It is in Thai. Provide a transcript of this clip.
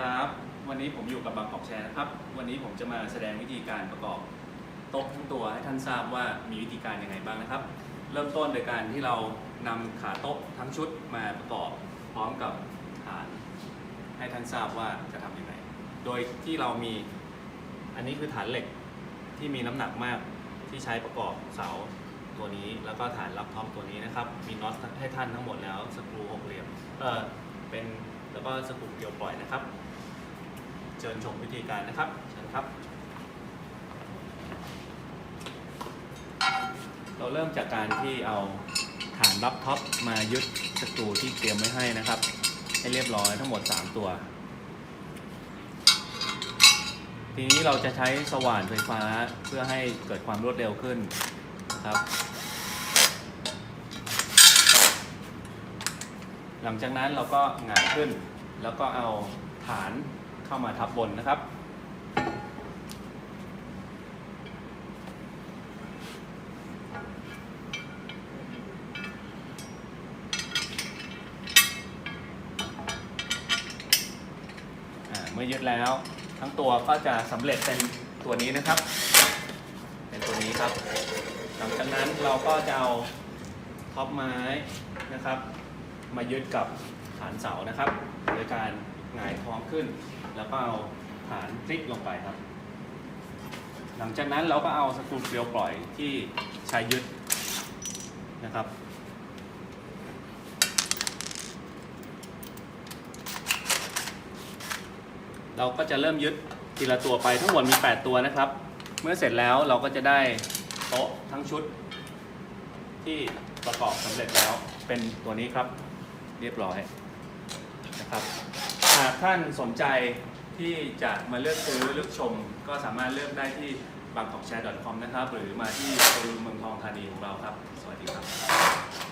ครับ วันนี้ผมอยู่กับบางกอกแชร์นะครับ วันนี้ผมจะมาแสดงวิธีการประกอบโต๊ะทั้งตัวให้ท่านทราบว่ามีวิธีการยังไงบ้างนะครับ เริ่มต้นโดยการที่เรานำขาโต๊ะทั้งชุดมาประกอบพร้อมกับฐาน ให้ท่านทราบว่าจะทำยังไง โดยที่เรามีอันนี้คือฐานเหล็กที่มีน้ำหนักมากที่ใช้ประกอบเสาตัวนี้แล้วก็ฐานรับท็อปตัวนี้นะครับ มีน็อตให้ท่านทั้งหมดแล้วสกรูหกเหลี่ยมเออเป็น แล้วก็สกรูเกลียวปล่อยนะครับ เชิญชมวิธีการนะครับ เชิญครับ เราเริ่มจากการที่เอาฐานรับท็อปมายึดสกรูที่เตรียมไว้ให้นะครับ ให้เรียบร้อยทั้งหมด 3 ตัว ทีนี้เราจะใช้สว่านไฟฟ้าเพื่อให้เกิดความรวดเร็วขึ้นนะครับ หลังจากนั้นเราก็หงายขึ้น แล้วก็เอาฐานเข้ามาทับบนนะครับ เมื่อยึดแล้วทั้งตัวก็จะสำเร็จเป็นตัวนี้นะครับ เป็นตัวนี้ครับ หลังจากนั้นเราก็จะเอาท็อปไม้นะครับ มายึดกับฐานเสานะครับ โดยการหงายท้องขึ้น แล้วก็เอาฐานพลิกลงไปครับ หลังจากนั้นเราก็เอาสกรูเกลียวปล่อยที่ใช้ยึดนะครับเราก็จะเริ่มยึดทีละตัวไปทั้งหมดมี 8 ตัวนะครับ เมื่อเสร็จแล้วเราก็จะได้โต๊ะทั้งชุด ที่ประกอบสำเร็จแล้วเป็นตัวนี้ครับ เรียบร้อยนะครับหากท่านสนใจที่จะมาเลือกซื้อเลือกชม ก็สามารถเลือกได้ที่บางของแชร์ .com นะครับ หรือมาที่โชว์รูมเมืองทองธานีของเราครับ สวัสดีครับ